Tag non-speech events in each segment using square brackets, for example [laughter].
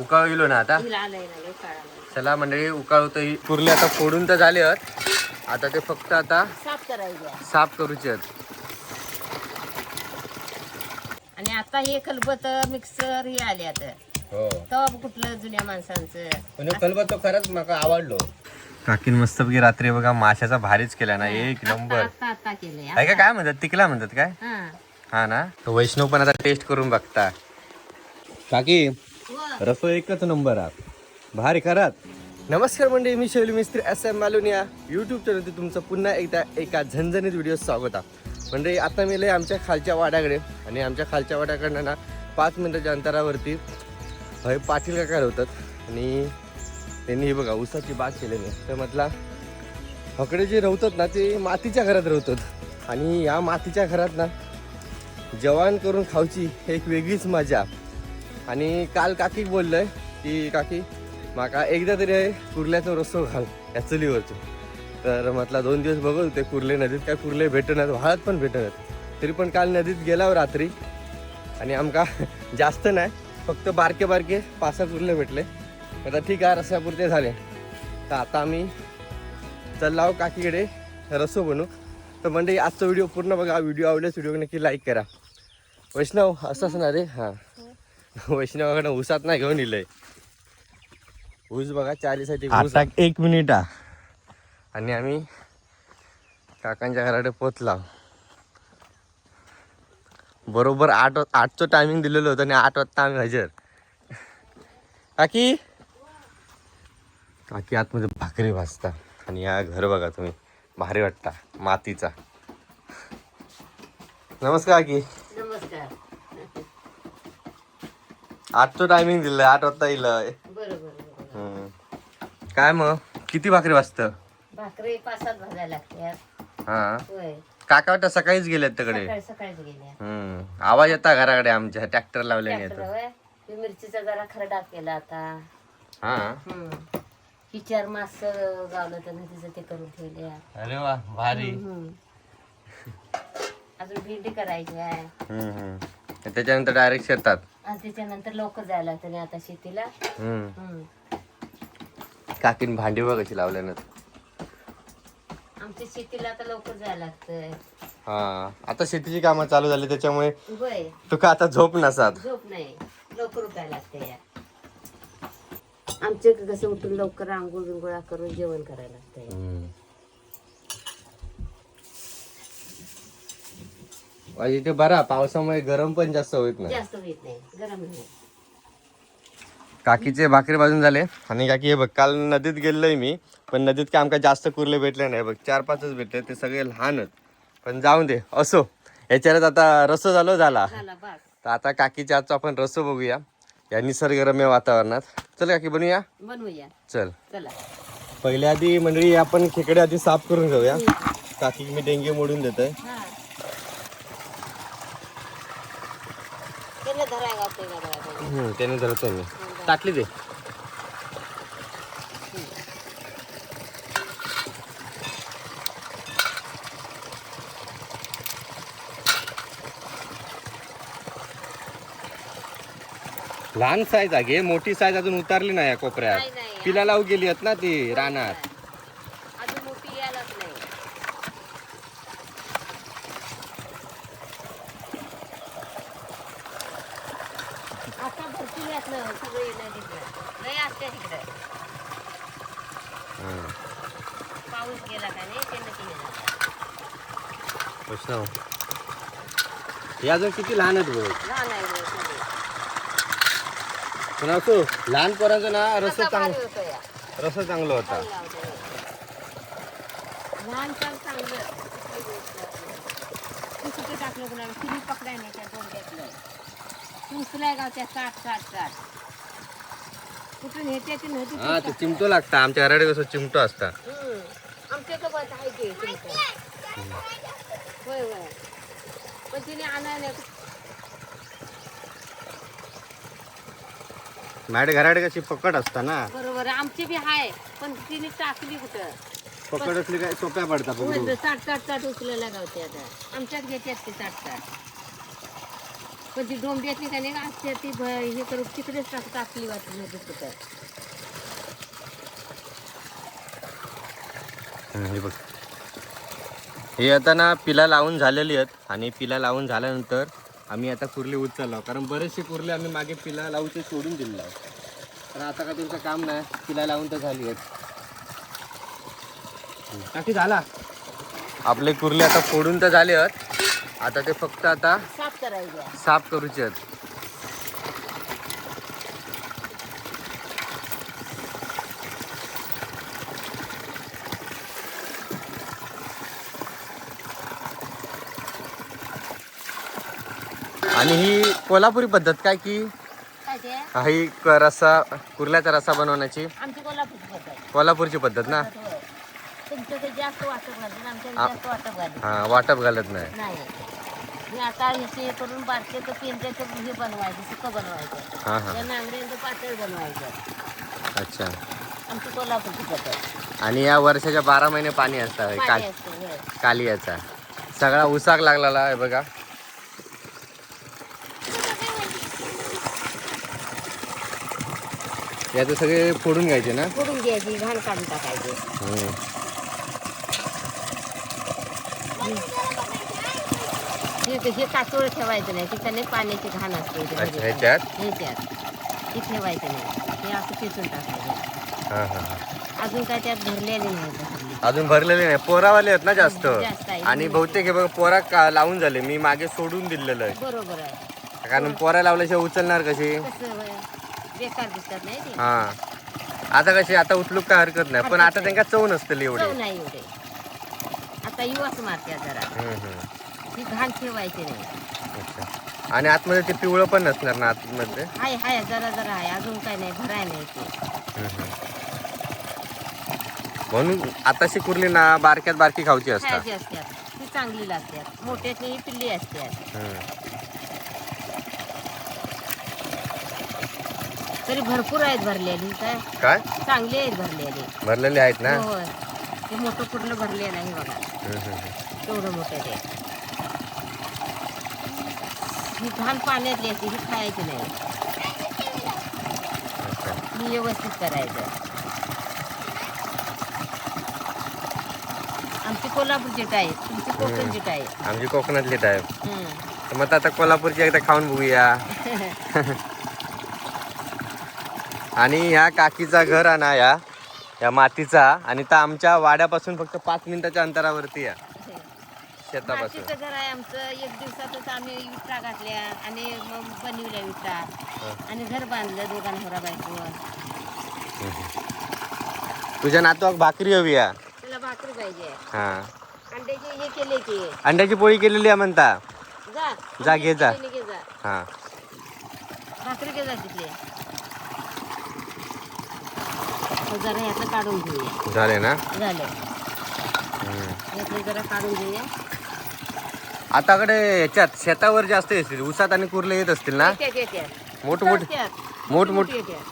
उकाळ गेलो ना आता. चला मंडळी उकाळतो ही कुर्ले आता फोडून तर झाले आहेत. आता ते फक्त आता साफ करायचं साफ करूचे आहेत. आणि आता हे खलबत मिक्सर हे आले आता. हो. तेव्हा कुठलं जुन्या माणसांचं? पण कलबा तो खरंच मला आवडलो. काकीन मस्तपैकी रात्री बघा माशाचा भारीच केला ना एक नंबर. आता आता केलंय आहे का काय म्हणतात? तिकला म्हणतात काय? हा. हा ना? तो वैष्णव पण आता टेस्ट करून बघता. काकी रसो एकच नंबर आहे भारी करात नमस्कार मंडळी मी Shaili Mistry S M Maluniya. YouTube चॅनलवरती तुमचं पुन्हा एकदा एका झणझणीत व्हिडिओ स्वागत आहे. मंडळी आता मी लय आमच्या खालच्या वाड्याकडे आणि आमच्या खालच्या वाड्याकडनं ना पाच मिनिटाच्या अंतरावरती हय पाटील काका होतात आणि त्यांनी हे बघा ऊसाची बाग केलेली तर म्हटला हकडे जे रवतात ना ते मातीच्या घरात रवतात. आणि या मातीच्या घरात ना जेवण करून खाऊची एक वेगळीच मजा. आणि काल काकी बोललंय की काकी माका एकदा तरी आहे कुर्ल्याचं रस्तो घाल या चुलीवरचं. तर म्हटलं दोन दिवस बघू ते कुर्ले नदीत काय कुर्ले भेटणार वाळत पण भेटणार तरी पण काल नदीत गेला रात्री. आणि आमका [laughs] जास्त नाही फक्त बारके बारके पाच सहा कुर्ले भेटले. आता ठीक आहे रस्त्यापुरते झाले. तर आता आम्ही चाललो काकीकडे रसो बनू. तर म्हणजे आजचा व्हिडिओ पूर्ण बघा. व्हिडिओ आवडल्यास व्हिडिओ नक्की लाईक करा. वैष्णव असं असणार रे हां. वैष्णवाकडे ऊसात नाही घेऊन इलंय. ऊस बघा चालीसाठी आता एक मिनिट आणि आम्ही काकांच्या घराकडे पोचला बरोबर आठ आठचं टायमिंग दिलेलं होतं आणि आठ वाजता आम्ही हजर. काकी? काकी आतमध्ये भाकरी भाजता. आणि या घर बघा तुम्ही. भारी वाटता. मातीचा. नमस्कार काकी नमस्कार आठचं टायमिंग दिलंय आठ वाजता येईल बरोबर. काय मग? किती भाकरी वाजतं? भाकरी पाच सात भाजायला लागतात हा. होय. काका वाटतं सकाळीच गेलेत तिकडे? सकाळी सकाळीच गेल्या हम्म. आवाज येता घराकडे आमच्या ट्रॅक्टर लावल्याने ट्रॅक्टर येतो होय मिरचीचा जरा खरडा केला आता. हा. हम्म. ही चार मास गावलं तर तिचं ते करून ठेवले अरे वा भारी. अजून भेंडी करायची आहे. हम्म, हम्म. त्याच्यानंतर डायरेक्ट शेतात? आणि त्याच्यानंतर लवकर जायला लागतं आता शेतीला. हम्म. हम्म. काकीन भांडी बघ कशी लावल्यानं आमच्या शेतीला आता लवकर जायला लागतंय. हा आता शेतीची कामं चालू झाली त्याच्यामुळे तुका आता झोप नसात. झोप नाही लवकर उठायला लागते या. आमच्या इकडे कसं उठून लवकर आंघोळ बिंगोळा करून जेवण करायला लागतंय. इथे बरा पावसामुळे गरम पण जास्त होत नाही. जास्त होत नाही. गरम नाही. काकीचे भाकरी बाजून झाले. आणि काकी हे बघ काल नदीत गेलोय मी पण नदीत काय आमका जास्त कुर्ले भेटले नाही. बघ चार पाचच भेटले ते सगळे लहानच पण जाऊन दे. असो. याच्यात आता रसो झालो झाला. तर आता काकीच्या आजचा आपण रसो बघूया. या निसर्गरम्य वातावरणात. चल काकी बनूया? बनवूया. चल. चला. पहिल्या आधी मंडळी आपण खेकडे आधी साफ करून घेऊया. काकी मी डेंगे मोडून देतोय हा त्याला धराय गावतंय का धराय हम्म, त्याने धरतो मी टाकली दे लहान साईज आहे घे मोठी साईज अजून उतारली नाही या कोपऱ्यात. तिला लावू गेली आहेत ना ती रानात अजून मोठी यायलाच नाही आता भरपूर यातलं सगळं येणं तिकडं लय असते तिकडं हम्म. पाऊस गेला का नाही ते नक्की येणार वैष्णव हे अजून किती लहान आहेत बघ? लहान आहे रे सगळे. पण असो लहान पोरांचं ना रस आता चांगलं भारी होतं या. रस चांगलं होता. चांगलं होतं हे. लहान पण चांगलं. टाकलं कुणाला पकडाय नाही त्या गाव त्या कुठून नदी हा ते चिमटो लागता. आमच्या घराकडे कसं चिमटो असता. आमच्या तर बस आहे ते तुमचं. होय होय. पण तिने माझ्या घराकडे कशी पकड असता ना. बरोबर. आमची बी आहे पण तिने टाकली कुठं? पकड असली काय सोप्या पडता पकडू होय, साठ साठ साठ उचलायला गावते आता. आमच्यात घेतात ते साठ साठ. पण ती डोंबियातली का नाही असते ती हे करून तिकडेच टाक टाकली वाटली कुठं. हम्म, हे बघ. हे आता ना पिला लावून झालेली आहेत आणि पिला लावून झाल्यानंतर आम्ही आता कुर्ले उचललो कारण बरेचसे कुर्ले आम्ही मागे पिला लावून सोडून दिलेलं आहे तर आता काय तुमचं काम नाही. पिला लावून तर झाली आहेत. टाकी झाला? आपले कुर्ले आता फोडून तर झाले आहेत. आता ते फक्त आता साफ करायचं साफ करूचे आहेत. आणि ही कोल्हापुरी पद्धत काय की हा ही रस्सा कुर्ल्याचा रस्सा बनवण्याची. कोल्हापूरची पद्धत ना? घालत हा वाटप घालत नाही. नाही. मी आता हे करून बारके तर पेंद्याचं हे बनवायचं सुकं बनवायचं. हा हा. त्या नांगड्यांचं पातळ बनवायचं. अच्छा. आमची कोल्हापूरची पद्धत. आणि या वर्षाच्या बारा महिने पाणी असतं काल. कालियाचा. सगळा उसाक लागलेला आहे बघा. याचे सगळे फोडून घ्यायचे ना? फोडून घ्यायची घाण काढून टाकायची. हम्म. हे हे काचोळ ठेवायचं नाही तिच्याने पाण्याची घाण असते अच्छा. ह्याच्यात? ह्याच्यात. हे ठेवायचं नाही. हे असं पिसून टाकायचं. हा हा हा. अजून काय त्यात भरलेले नाही हल्ली. अजून भरलेले नाही. पोरावाले आहेत ना जास्त. जास्त आहे. आणि बहुतेक हे बघा पोरा का- लावून झाले. मी मागे सोडून दिलेलं आहे. बरोबर आहे. कारण पोरा लावल्याशिवाय उचलणार कशी? कसं होय, बेकार दिसतात नाही ते. हा. आता कशी आता उचलूक काय हरकत नाही. पण आता त्यांना चव नसतील एवढे. चव नाही एवढे. आता युवाच मारत्या जरा. हम्म, हम्म. ही घाण ठेवायची नाही. अच्छा. आणि आतमध्ये ते पिवळं पण नसणार ना आतमध्ये? हाय हाय जरा जरा आहे अजून काय नाही भराय नाही ते. म्हणून आताशी कुर्ली ना बारक्यात बारकी खाऊची असतात. खायची असतात. ती चांगली लागतात. मोठ्यातली ही पिल्ली असतात. हम्म. तरी भरपूर आहेत भरलेली काय? काय? चांगली आहेत भरलेली. भरलेले आहेत ना? होय ते मोठं कुठलं भरलेलं आहे बघा. हम्म, हम्म, हम्म. तेवढं मोठं ते. ही घाण पाण्यातली असते ही खायची नाही. अच्छा. ही व्यवस्थित करायचं. आमची कोल्हापूरची टाईप तुमची कोकणची टाईप. आमची कोकणातली टाईप. हम्म. तर मग आता कोल्हापूरची एकदा खाऊन बघूया. [laughs] आणि ह्या काकीचा घर आहे ना या या मातीचा. आणि तर आमच्या वाड्यापासून फक्त पाच मिनिटाच्या अंतरावरती या शेतापासून. मातीचं घर आहे आमचं. एक दिवसातच आम्ही विटा घातल्या आणि मग बनवल्या विटा. आणि घर बांधलं बायकोवर. तुझ्या नातवाक भाकरी हवी या त्याला भाकरी पाहिजे. हा. अंड्याची हे केले की. अंड्याची पोळी केलेली आहे म्हणता. जा. जा, घे जा. अंड्याची घे जा. हा. भाकरी घे जा तिथले. जरा काढून घेऊया. झाले ना? झालं. हम्म. यातलं जरा काढून घेऊया. आताकडे याच्यात शेतावर जास्त येतील उसात आणि कुर्ले येत असतील ना? येत्यात येत्यात. मोठ मोठ येत्यात. मोठ मोठ. येत्यात.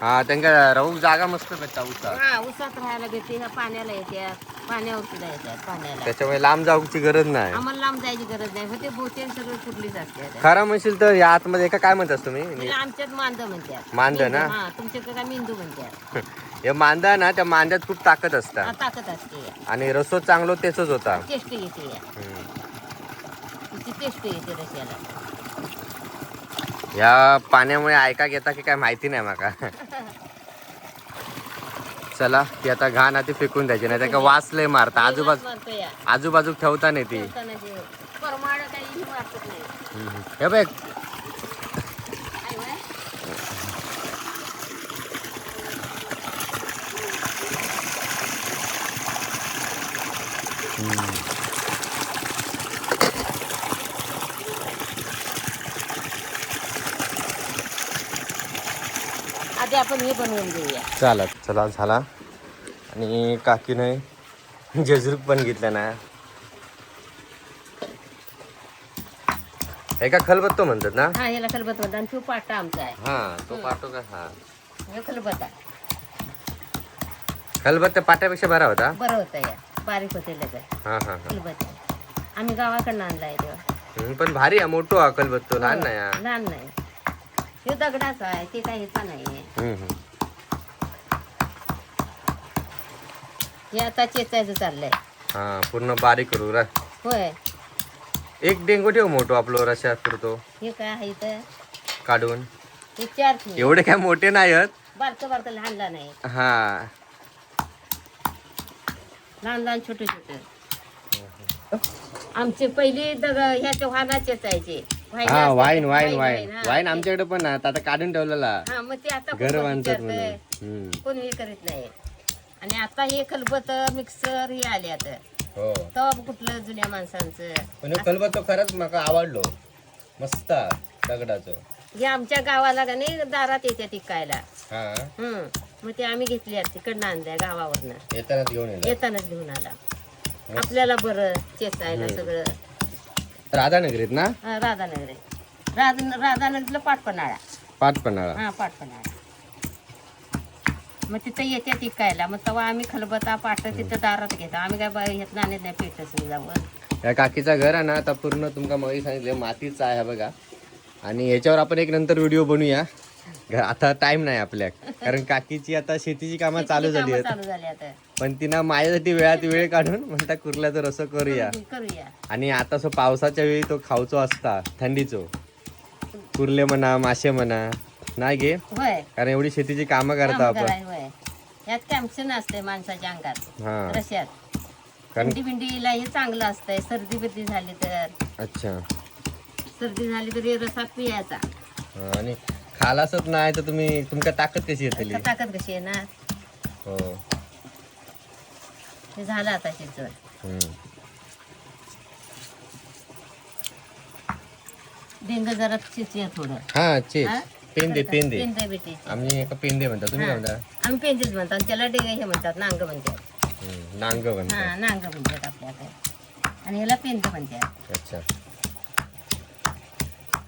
हा त्यांना राहू जागा मस्त भेटता उसात हा उसात राहायला भेटते ह्या पाण्याला येत्यात. पाण्याला. त्याच्यामुळे लांब जाऊची गरज नाही. आम्हाला लांब जायची गरज नाही. होते बोटे सगळं कुठलीच असते खरा म्हणशील तर या आतमध्ये एका काय म्हणतात तुम्ही? आमच्यात मांद म्हणतात. मांद ना? हा तुमच्याकडे काय मेंदू म्हणतात. [laughs] हे मांदा ना त्या मांद्यात खूप ताकद असतात ताकद असते. आणि रसो चांगलो तेचच होता. टेस्ट येते. तिची टेस्ट रश्याला. या पाण्यामुळे ऐका घेता की काय माहिती नाही माका. [laughs] चला ती आता घाण आधी फेकून द्यायची नाही त्या वाचलंय मारता. आजूबाजू आजूबाजू ठेवता नाही ती. हे बघ आहे व्हय? आधी आपण हे बनवून घेऊया. चालत चला झाला. आणि काकीने जेजुरी पण घेतलं ना. हे का खलबत्तो म्हणतात ना? हा याला खलबत म्हणतात. आणि तो पाटा आमचा आहे. हा तो पाठो का हा. हे खलबत आहे खलबत्त्या पाट्यापेक्षा बरा होता? बरं होतं या. बारीक होते लगेच. हा हा हा. खलबत आहे आम्ही गावाकडनं आणलाय तेव्हा हम्म, पण भारी आहे मोठो अकल बघतो लहान नाही हा. लहान नाही. हे दगडाचा आहे ते काही ह्याचा नाही हम्म, हम्म. हे आता चेचायचं चाललंय. हा पूर्ण बारीक करू रा. होय. एक डेंगू ठेव मोठो आपलं रशा करतो. हे काय आहे इथं? काढून. हे चार एवढे काय मोठे नाही आहेत बारकं बारकं लहान लहान आहे. हा. लहान लहान छोटे छोटे. आमचे पहिले दग ह्याच्या वाहनाचे हा वाईन वाईन वाईन. वाईन आमच्याकडे पण आता काढून ठेवलेला. हा मग ते आता घर कोण विचारतंय? हम्म. कोण हे करीत नाही. आणि आता हे खलबत मिक्सर हे आले आता. हो. तेव्हा कुठलं जुन्या माणसांचं. पण खरंच आवडलो. मस्त दगडाचं. हे आमच्या गावाला का नाही दारात येते टिकायला. हा. हम्म. मग ते आम्ही घेतली आहेत तिकडनं आणल्या गावावरनं. येतानाच घेऊन येणार. येतानाच घेऊन आला. आपल्याला बरं चेचायला सगळं. राधानगरीत ना? हा, राधानगर राधा राधानगरला पाटपणाळा पाच पन्हाळा. हा पाटपणाळा मग तिथं येते टिकायला मग तेव्हा आम्ही खलबता पाट तिथं दारात घेतो. आम्ही काय बाई घेत नाही नाही पेटच जावं या काकीचा घर आहे ना आता पूर्ण तुमका मग सांगितलं मातीचा आहे हा बघा. आणि याच्यावर आपण एक नंतर व्हिडिओ बनवूया घ- [laughs] आता टाइम नाही आपल्या कारण काकीची आता शेतीची कामं चालू झाली आहेत. चालू झाली आता. पण तिनं माझ्यासाठी वेळात वेळ काढून म्हणता कुर्ल्याचं रसं करूया. करूया आणि आता सो पावसाच्या वेळी तो खावचो असता थंडीचो. कुर्ले म्हणा मासे म्हणा नाही होय. कारण एवढी शेतीची कामं करता काम आपण. कराय होय. यात कॅम्प्शन असते माणसाच्या अंगात. हा. रश्यात कारण थंडी बिंडीला हे चांगलं असतंय सर्दी बिर्दी झाली तर. अच्छा. सर्दी झाली तर हे रसात पियाचा हा, आणि खालासच नाही तर तुम्ही तुमका ताकद कशी येतली? ताकद कशी आहे ना हो. हे झालं आता शिजवण. हम्म. डेंग जरा चिचूया थोडं. हा चेच हा? पेंदे पेंदे. पेंदे बेटी आम्ही एका पेंदे म्हणता तुम्ही काय म्हणता? आम्ही पेंदेच म्हणतो आणि त्याला डेंग हे म्हणतात नांग म्हणतात. हम्म, नांग म्हणता हा नांग म्हणतात आपल्याकडे. आणि ह्याला पेंद म्हणतात. अच्छा.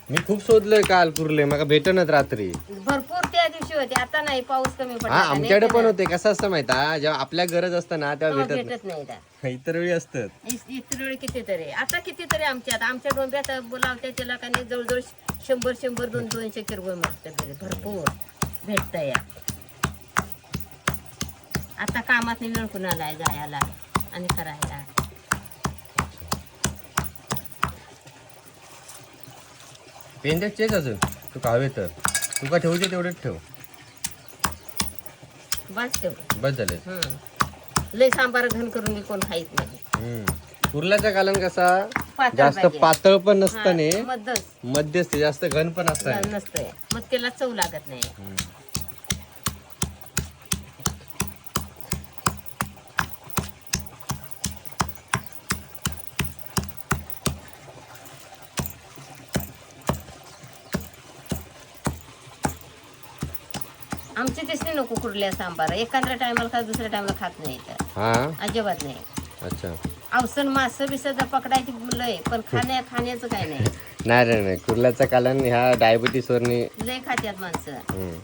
मी खूप शोधलोय काल कुर्ले मग भेटनच रात्री. भरपूर त्या दिवशी होते आता नाही पाऊस कमी हा पडला नाही आमच्याकडे पण होते कसं असतं माहिती जेव्हा आपल्या गरज असतं ना तेव्हा भेटत भेटत नाही. [laughs] इतर वेळी असतात. इ- इतर वेळी कितीतरी. आता कितीतरी आमच्यात आमच्या डोंबऱ्यात बोलावत्या त्याला का नाही जवळजवळ शंभर शंभर दोन दोनशे किरवळ मागतात भरपूर. भेटत या. आता कामात नाही कुणाला जायला आणि करायला. पेंदे चेच अजून. तू हवे तर. तुका ठेवूचे तेवढेच ठेव. बस ठेव. बस झाले. हम्म. लय सांबार घन करून मी कोण खाईत नाही. कुर्ल्याचा कालन कसा? पातळ जास्त पाहिजे. पातळ पण नसतं हा, मध्यस्थी. जास्त घन पण असतं नसतंय. मग त्याला चव लागत नाही. हम्म. आमची तिसरी नको कुरल्या सांबार. एखाद्या टायमाला खा दुसऱ्या टायमाला खात नाही तर. हा? अजिबात नाही. अच्छा. अवसन मासं बिसं पकडायची लय पण खाण्या खाण्याचं काय नाही. [laughs] नाही नाही नाही. कुर्ल्याचा कालन ह्या डायबिटीस वरनी लय खात्यात माणसं. हम्म.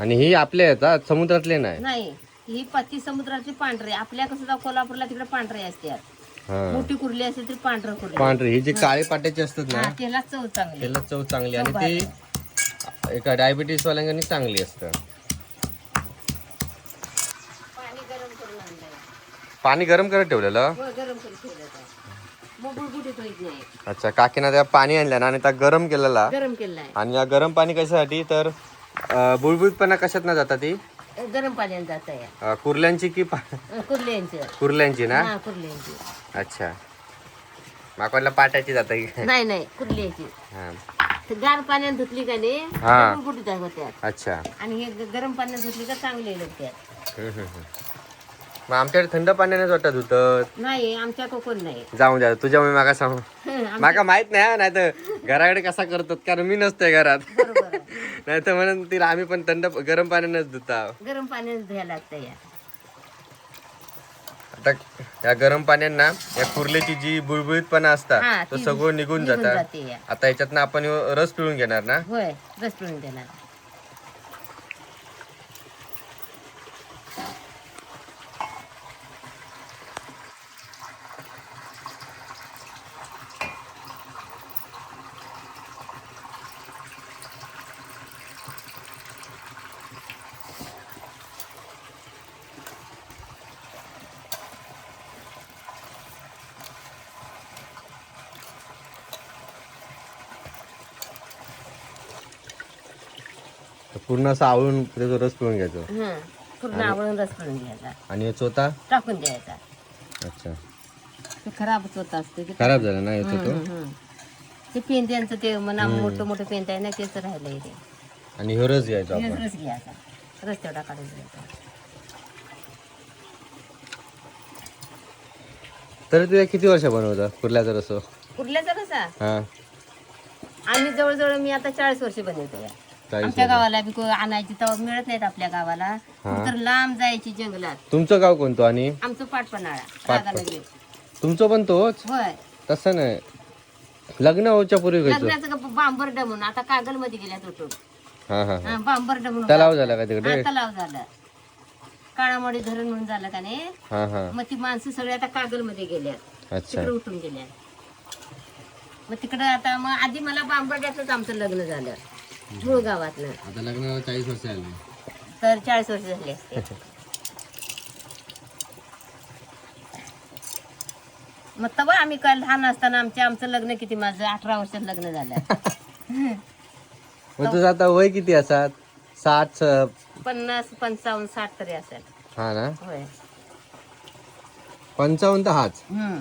आणि ही आपले आहेत समुद्रातले नाही? नाही. ही पती समुद्राची पांढरे. आपल्या कसं जाऊ कोल्हापूरला तिकडे पांढरे असतात हा. मोठी कुरली असते तरी पांढरं कुरली. पांढरे. ही जी काळे पाट्याची असतात ना त्याला चव चांगली. त्याला चव चांगली. आणि ती एका डायबिटीस वाल्यांनी चांगली असतं. पाणी गरम करून आणलंय. पाणी गरम करत ठेवलेलं? हो, अच्छा काकीनं त्या पाणी आणलं ना आणि त्या गरम केलेला. गरम आणि या गरम पाणी कशासाठी? तर बुळबुळपणा कशात ना जातात ती? गरम पाण्याने जात कुर्ल्यांची की कुर्ल्यांचं. कुर्ल्यांची ना? हा कुर्ल्यांची. अच्छा. माकवाडला पाट्याची जात नाही नाही कुर्ल्यांची हा. तर गार पाण्याने धुतली का नाही हा. होत्या अच्छा. आणि हे गरम पाण्याने धुतली का चांगले लागतात. मग आमच्याकडे थंड पाण्यानेच वाटत होतं नाही आमच्या कोण नाही. जाऊन द्या तुझ्या मी मागा सांगू. माका माहीत नाही नाही तर घराकडे कसा करतात कारण मी नसतोय घरात. नाही तर म्हणून तिला आम्ही पण थंड गरम पाण्यानेच धुता गरम पाण्याने धुयायला लागतं या आता या गरम पाण्यानं या कुर्लेची जी बुळबुळीतपणा हा, असतात तो ती सगळं निघून निघून जातात. जाते. या. आता याच्यातनं आपण ह्यो रस पिळून घेणार ना? होय रस पिळून देणार तर पूर्ण असं आवळून त्याचा रस पिळून घ्यायचं. हं. पूर्ण आवळून रस करून घ्यायचा. आणि चोथा? टाकून द्यायचा. अच्छा. ते खराबच होत असते ते. खराब झाला ना याचा तो हं, हं. ते पेंद्यांचं ते म्हणा मोठं मोठं पेंट आहे ना तेच राहिलंय ते. आणि हे रस घ्यायचा आपण. रस घ्यायचा. रस तेवढा काढून घ्यायचा. तर तुझ्या किती वर्ष बनवता कुर्ल्याचा रस? कुर्ल्याचा कसा हा. आम्ही जवळजवळ मी आता चाळीस वर्ष बनवतो या. आमच्या गावाला बी को- आणायची तेव्हा मिळत नाहीत आपल्या गावाला. तर लांब जायची जंगलात. तुमचं गाव कोणतं आणि? आमचं पाटपणाळा. राधानगरी तुमचं पण तोच? होय. तसं नाही. लग्न व्हायच्या पूर्वी लग्नाचं का बांबर्ड म्हणून. आता कागलमध्ये गेल्या तो हा हा. हा बांबर्ड म्हणून तलाव झाला का तिकडे? तलाव झालं. काळामोडी धरण म्हणून झालं का नाही? हा हा. मग ती माणसं सगळी आता कागलमध्ये गेल्या अच्छा. तिकडे उठून गेल्या मग तिकडे आता मग आधी मला बांबर्ड्यातच आमचं लग्न झालं. मूळ गावातलं आता लग्न चाळीस वर्ष आले तर चाळीस वर्ष झाली असते [laughs] मग तेव्हा आम्ही काय लहान असताना आमच्या आमचं लग्न किती? माझं अठरा वर्षात लग्न झालं. [laughs] मग तुझं आता वय किती असतात साठ स- पन्नास पंचावन्न साठ तरी असेल. हा ना? होय. पंचावन्न तर हाच. हम्म.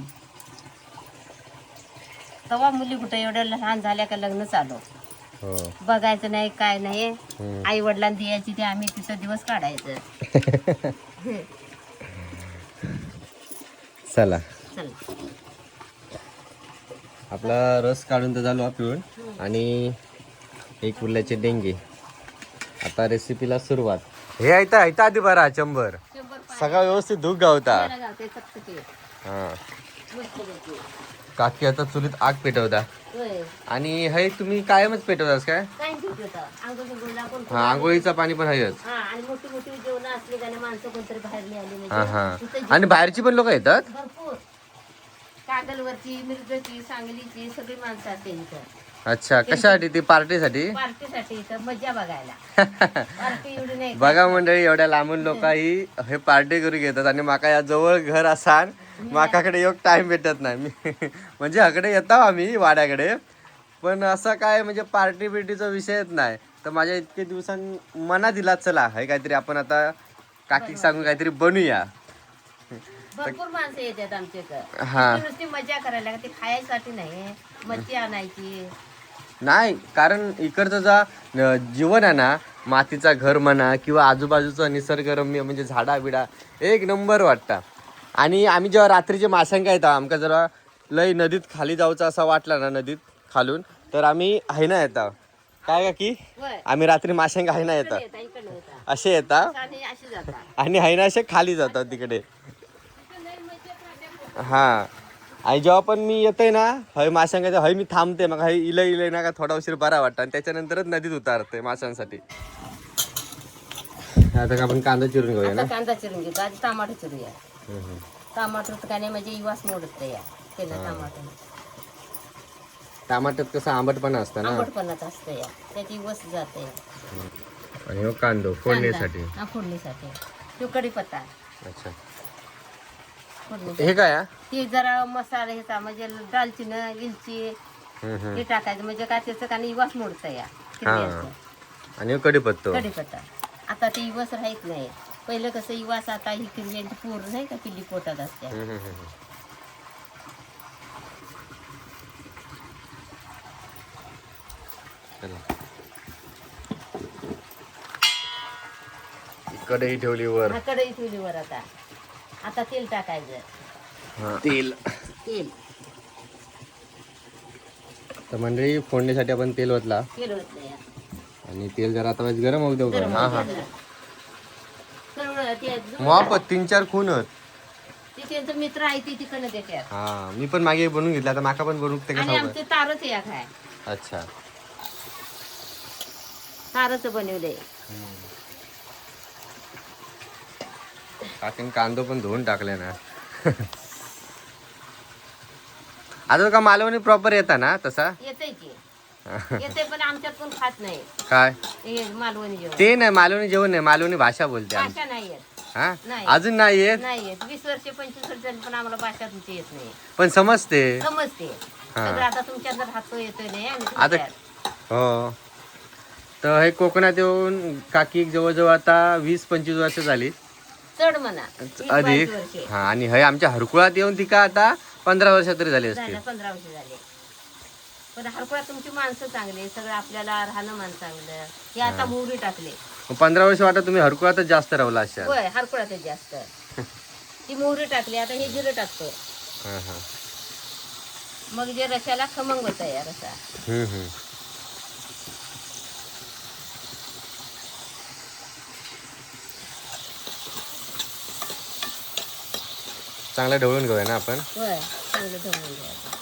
तेव्हा मुली कुठे एवढ्या लहान झाल्या का लग्न चालू? बघायचं नाही काय नाही. आई वडिलांना द्यायची ते आम्ही तिथं दिवस काढायचं. [laughs] चला. आपला रस काढून तर झालो पिळून आणि एक कुर्ल्याचे डेंगे. आता रेसिपीला सुरुवात. हे ऐता ऐता आधी बरा शंभर. सगळा व्यवस्थित धूक गावता. हा. काकी आता चुलीत आग पेटवता. आणि हे तुम्ही कायमच पेटवतास काय? हा आंघोळीचं पाणी पण आहेच हा आणि मोठी मोठी जेवण असली का नाही माणसं कोणतरी बाहेरली आली हा हा. म्हणजे आणि बाहेरची पण लोक येतात? कागलवरची मिरजची सांगलीची सगळी माणसं असते अच्छा कशासाठी? ती पार्टीसाठी? पार्टीसाठी मजा बघायला. [laughs] बघा मंडळी एवढ्या लांबून लोक ही हे पार्टी करू घेतात. आणि माका या जवळ घर असान माकाकडे योग टाइम भेटत नाही. मी म्हणजे हकडे येतो आम्ही वाड्याकडे. पण असं काय म्हणजे पार्टी बिर्टीचा विषयच नाही. तर माझ्या इतके दिवसां मना दिला चला हे काहीतरी आपण आता काकी सांगून काहीतरी बनूया. भरपूर माणसं येतात आमच्या इथं हा. ती नुसती मजा करायला लागते खायसाठी नाही मच्छी आणायची. नाही कारण इकडचं जा जीवन आहे ना मातीचा घर म्हणा किंवा आजूबाजूचा निसर्गरम्य म्हणजे झाडा बिडा एक नंबर वाटता. आणि आम्ही जेव्हा रात्रीचे माशांका येतात आमका जरा लय नदीत खाली जाऊचं असं वाटलं ना नदीत खालून तर आम्ही हायना येता. काय का की आम्ही रात्री माशांका हायना इकडे येतात येता येता. असे येतात आणि हायना असे खाली जातात तिकडे. हा. आणि जेव्हा पण मी येतोय ना हय माशांका हय मी थांबते मग हय इलय इलय ना का थोडा उशीर बरा वाटतं. आणि त्याच्यानंतरच नदीत उतारते माशांसाठी. आता आपण कांदा चिरून घेऊया ना? कांदा चिरून घेतो आधी टमाटर चिरूया. टमाटर तर काय नाही म्हणजे इवास मोडत या टमाटर. टमाट्यात कसं आंबटपणा असतं ना. आंबटपणात असतं या त्यात इवस जाते आणि हो कांदो फोडणीसाठी. कांदा. हा फोडणीसाठी. तो कढीपत्ता. अच्छा. फोडणी हे काय हा? ती जरा मसाला ह्याचा म्हणजे दालचिन इलची हम्म, हम्म. हे टाकायचं म्हणजे काय त्याचं का नाही इवास मोडतं या. हा. आणि हो कढीपत्तो. कढीपत्ता. आता ते इवस राहत नाही. पहिलं कसं इवास आता ही किरव्यांची पोर नाही का पिल्ली पोटात असते हम्म, हम्म, हम्म. चला. कढई ठेवली वर. हा कढई ठेवली वर आता. आता तेल टाकायचं. हा. तेल. तेल. तर मंडळी फोडणीसाठी आपण तेल ओतला. तेल होत नाही आणि तेल जरा आता गरम होऊ देऊ का? हा हा. मग तीन चार खून होत ते त्यांचं मित्र आहे ते तिकडनं देतात हा मी पण मागे बनवून घेतला आता माका पण बनवून ते आणि कसं आमचे तारच या अच्छा. तारच बनवले. काकीन कांदो पण धुवून टाकले ना. [laughs] आता का मालवणी प्रॉपर येता ना तसा? येते की. [laughs] येते पण आमच्यात कोण खात नाही. काय? हे मालवणी जेवण. ते नाही मालवणी जेवण नाही मालवणी भाषा बोलते आमची भाषा नाही येत. हा? नाही. अजून नाही येत? नाही येत. वीस वर्ष पंचवीस वर्ष झाली पण आम्हाला भाषा तुमची येत नाही. पण समजते. समजते. सगळं आता तुमच्या जर हात येतोय नाही आणि आता तुमच्यात. हो. तर हे कोकणात येऊन काकी जवळजवळ आता वीस पंचवीस वर्ष झाली. चढ म्हणा. वीस अधिक. वर्षे. हा आणि हे आमच्या हरकुळात येऊन ती का आता पंधरा वर्ष तरी झाली असतील. झालं पंधरा वर्ष झाले. पण हरकुळा तुमची माणसं चांगली सगळं आपल्याला राहणं चांगलं. हे आता मोहरी टाकले. मग पंधरा वर्ष वाटत तुम्ही हरकुळातच जास्त राहला अशा. होय हरकुळातच जास्त. ती मोहरी टाकली आता हे जिरं टाकतो. हा हा. मग जे रशाला खमंग होता या रसा. हम्म, हम्म. चांगलं ढवळून घेऊया ना आपण? होय चांगलं धुवून घ्यायचं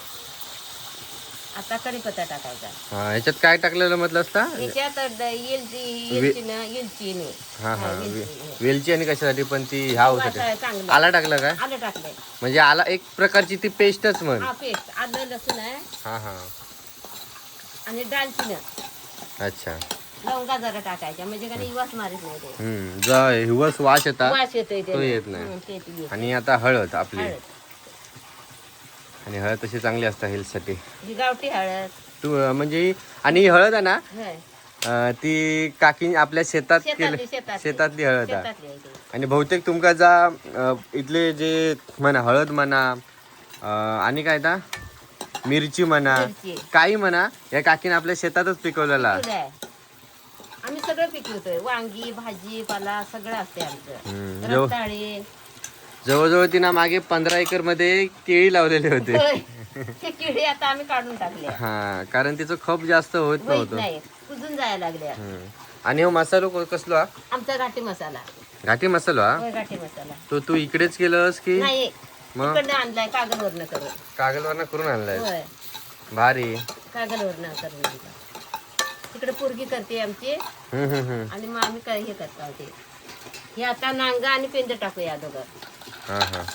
आता कढीपत्ता टाकायचा. हा ह्याच्यात काय टाकलेलं म्हटलं असता? याच्यात येलची हा हा वेलची. वे- वेलची आणि कशासाठी पण ती ह्या चांगलं. आला टाकलं काय आलं टाकलंय. म्हणजे आला एक प्रकारची ती पेस्टच म्हण. हा पेस्ट. आलं लसूण आहे. हा हा. आणि दालचिनं. अच्छा. लवंगा जरा टाकायच्या म्हणजे काही वास मारित नाही ते. हम्म जो हिवस वास येतात. वास येतोय तो येत नाही. आणि आता हळद आपली. हळद. आणि हळद तशी चांगली असते हेल्थसाठी ही गावठी हळद तू म्हणजे आणि ही हळद आहे ना होय. अं, ती काकी आपल्या शेतात केले शेतातली शेतातली शेतातली हळद आहे शेतातली आहे ती. आणि बहुतेक तुमका जा अं, इथले जे म्हणा हळद म्हणा अं, आणि काय ता मिरची म्हणा मिरची. काही म्हणा या काकीने आपल्या शेतातच पिकवलेला आहे. आम्ही सगळं पिकवतोय वांगी भाजी पाला सगळं असते आमचं हम्म, जेव- रताळे जवळजवळ तिनं मागे पंधरा एकरमध्ये केळी लावलेले होते. ते किडे आता आम्ही काढून टाकले. हा कारण तिचं खप जास्त होत नव्हतं. नाही कुजून जायला हम्म. आणि हो मसालो को- कसलो हा? आमचा घाटी मसाला. घाटी मसालो हा? होय घाटी मसाला. तो तू इकडेच केलंस की नाही मग? इकडनं आणलाय कागलवरनं करून. कागलवरनं करून आणलाय होय. भारी. कागलवरनं करून आणला. तिकडे पोरगी करते आमची. हम्म, हम्म, हम्म. आणि मग आम्ही काय हे करतो ते. हे आता नांगा आणि पेंद टाकूया दोघं. हा हा.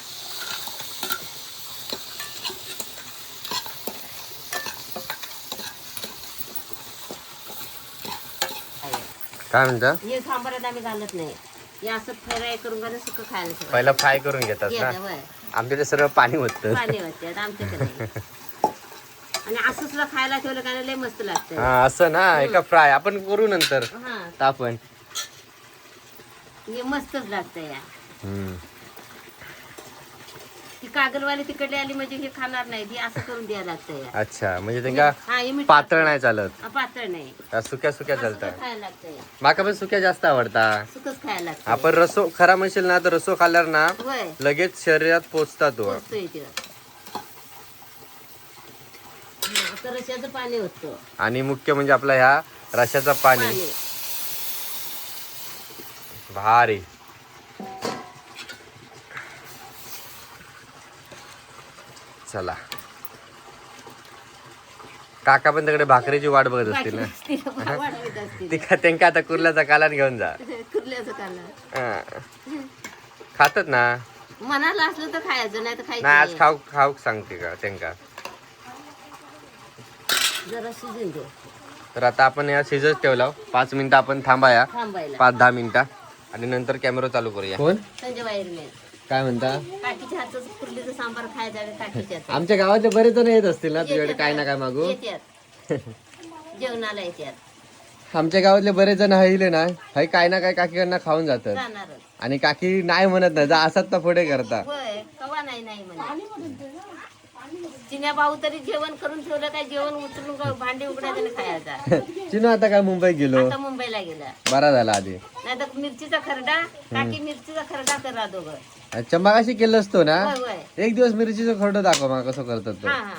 काय म्हणता? हे सांबारात आम्ही घालत नाही. हे असं फ्राय करून घालून सुकं खायला ठेवायचं. पहिला फ्राय करून घेतात ना? होय. आमच्याकडे सर्व पाणी होतं पाणी वाटते आमच्याकडे नाही. आणि खायला ठेवलं का नाही, लय मस्त लागतं. हा असं ना? एका फ्राय आपण करू नंतर. हा. तापण हे मस्तच लागतं या. हम्म. ती कागलवाली तिकडली आली म्हणजे हे खाणार नाही ती असं करून द्यायला लागतं या अच्छा म्हणजे त्यांना हा हे मीठ पातळ नाही चालत? हा, पातळ नाही. सुक्या सुक्या चालतात? खायला. माका पण सुक्या जास्त आवडता. सुकच खायला लागतं. आपण रसो खरा म्हणशील ना तर रसो खाल्ल्यावर ना होय. लगेच शरीरात पोचता तो पोचतोय ते. आता रश्याचं पाणी होतं आणि मुख्य म्हणजे आपला ह्या रशाचा पाणी. पाणी. भारी. चला. काका पण तिकडे भाकरीची वाट बघत असतील ना? बाकी असतील, वाढवीत असतील. ती का त्यांका आता कुर्ल्याचा कालान घेऊन जा. [laughs] कुर्ल्याचं हा. खातात ना? मनाला असलं तर खायचं नाही तर नाही खायचं आज खाऊ खाऊ सांगते का त्यांका? जरा शिजून दे. तर आता आपण या शिजत ठेवला पाच मिनिटं आपण थांबाया. थांबायला. पाच दहा मिनिटं. आणि नंतर कॅमेरा चालू करूया. कोण? संजय काय म्हणता? काकीच्या हातचं कुर्लीचं सांबार खायचं आणि काकीच्या हातचं. आमच्या गावातले बरेच जण येत असतील ना तुझ्याकडे काय ना काय मागू? येत्यात [laughs] जेवणाला येत्यात आमच्या गावातले बरेच जण हहिले ना हाय काय ना काय काकीकडनं खाऊन जातात. जाणारच. आणि काकी नाही म्हणत नाही जा असत तर पुढे करता. होय कवा नाही नाही म्हणे चिन्या भाऊ तरी जेवण करून ठेवलं काय? जेवण उचलून भांडी खायचा? [laughs] चिनू आता काय मुंबईत गेलो? आता मुंबईला गेला. बरा झाला आधी. नाही तर मिरचीचा खरडा काकी मिरचीचा खरडा करा दोघं. अच्छा मग अशी केलं असतो ना? होय होय. एक दिवस मिरचीचं खरडं दाखव मग कसं करतात तो. हा हा.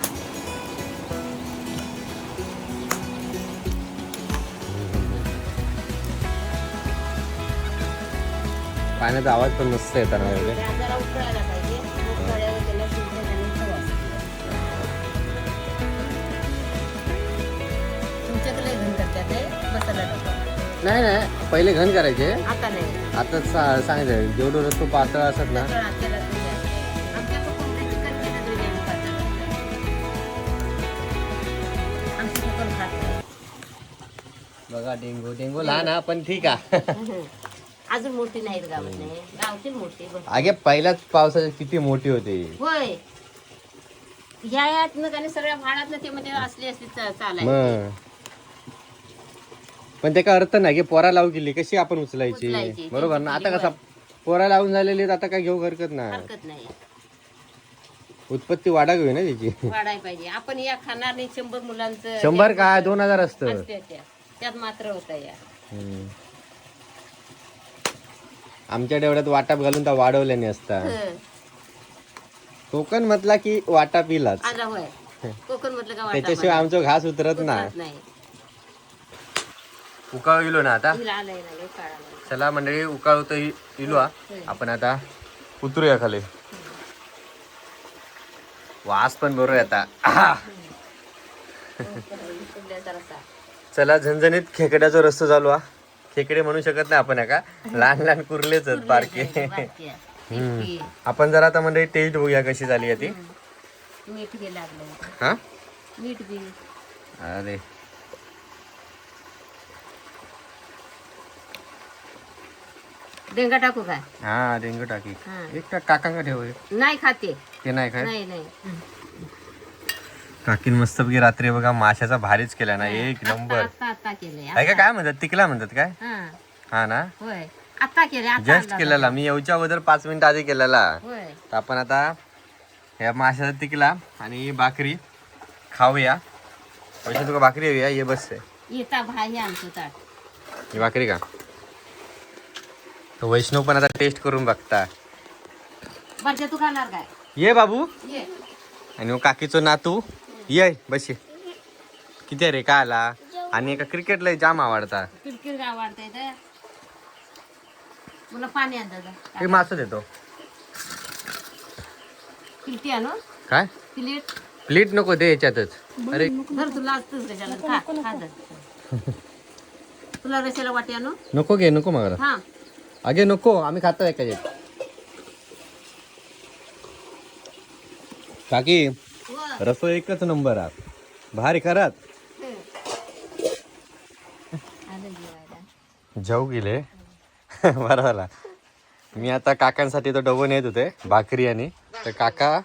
पाण्याचा आवाज पण मस्त येतात वगैरे. जरा उकळायला पाहिजे. नाही नाही. पहिले घन करायचे. आता नाही. आता सा- सांगायचं जेवढं रस्तो पातळ असत ना. आमची कोकण खात नाही. बघा डेंगू डेंगू लहान हा पण ठीक आहे अजून मोठी नाहीत गावात नाही. गावची मोठी बघ. आगे पहिल्याच पावसाची किती मोठी होती. होय. ह्या यात आणि सगळ्या भाडात ते म्हणजे असली असली चा- चालायची. मग. पण त्याचा अर्थ नाही की पोरा लावू केली कशी आपण उचलायची. उचलायची. बरोबर ना? आता कसा पोरा लावून झालेली आहेत, आता काय घेऊ हरकत नाही. हरकत नाही. उत्पत्ती वाढा घेऊ ना त्याची? वाढायला पाहिजे. आपण या खाणार नाही शंभर मुलांचं शंभर काय दोन हजार असतं. असते त्या. त्यात मात्र होता या. हम्म. आमच्या डेवढ्यात वाटाप घालून तर वाढवल्याने असता हं. कोकण म्हटला की वाटा होय. कोकण म्हटलं का वाटा त्याच्याशिवाय आमचं घास उतरत ना नाही. उकाळ गेलो ना आता. चला मंडळी उकाळ तर इलो. आपण आता उतरूया खाली. वास पण बरोबर आता. चला झणझणीत खेकड्याचा रस्ता चालू हा. खेकडे म्हणू शकत नाही आपण का लहान लहान कुर्लेच आहेत बारके. आपण जरा आता मंडळी टेस्ट बघूया कशी झाली आहे ती. मीठ बी लागलं. हा? अरे. डेंगा टाकू काय? हा डेंगू टाकी. हा. एक टाक काकांका ठेव. नाही खाते. ते नाही काय नाही नाही. काकीन मस्तपैकी रात्री बघा माशाचा भारीच केला ना एक नंबर. आता आता केले काय म्हणतात? तिकला म्हणतात काय? हा. हा ना? होय. आता केले आता जस्ट आणला केलेला. मी येऊच्या अगोदर पाच मिनिट आधी केलेला. होय. तर आपण आता ह्या माशाचा तिकला आणि ही भाकरी खाऊया. पैसे तुका भाकरी हवी आहे? ये बस. आहे येता भाई आमचं ताट. ही भाकरी का वैष्णव पण आता टेस्ट करून बघता. तू खाणार काय? ये बाबू. ये. आणि मग काकीचो नातू. ये बस. किती रे का आला? आणि एका क्रिकेटला जाम आवडता. किरकिर मला पाणी. हे मासं देतो. आणू? काय? प्लेट प्लेट नको दे याच्यातच. अरे. धर तुला असतंच त्याच्याला खा खा धर. [laughs] तुला रशाला वाटी आणू? नको घे नको मला. हा. अगे नको आम्ही खातो एका काकी. रसो एकच नंबर आहे भारी करात आलं जेवायला जाऊ गेले बरं झाला मी आता काकांसाठी तो डबो नेत होते भाकरी आणि तर काका.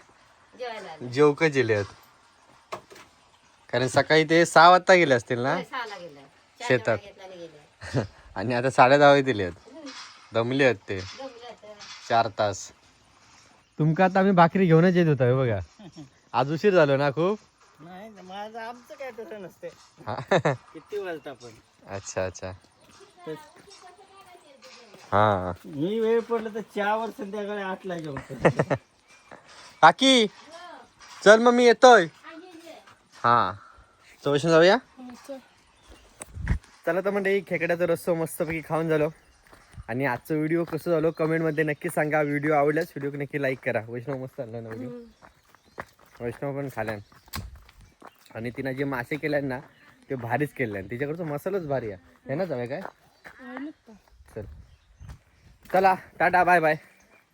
जेवक गेले आहेत कारण सकाळी ते सहा वाजता गेले असतील ना शेतात. आणि आता साडे दहा दिले आहेत दमले आहेत ते. चार तास. तुमका आता आम्ही भाकरी घेऊनच येत होता हे बघा. [laughs] आज उशीर झालो ना खूप? नाही माझं आमचं काय तसं नसते. [laughs] किती वाजता पण. अच्छा अच्छा. हा. मी वेळ पडलं तर चहावर संध्याकाळी आठला जेवतो [laughs] काकी चल मग मी येतोय. हा. चौशन जाऊया? चला तर म्हणजे खेकड्याचा रस्सो मस्तपैकी खाऊन झालो. आणि आजचा व्हिडिओ कसं झालो कमेंटमध्ये नक्की सांगा. व्हिडिओ आवडल्यास व्हिडिओ नक्की लाईक करा. वैष्णव मस्त आणला ना व्हिडिओ? वैष्णव पण खाल्यान. आणि तिनं जे मासे केल्यान ना ते भारीच केल्यान तिच्याकडचं मसालाच भारी आहे. हे ना जाऊया काय? चल. चला टाटा बाय बाय.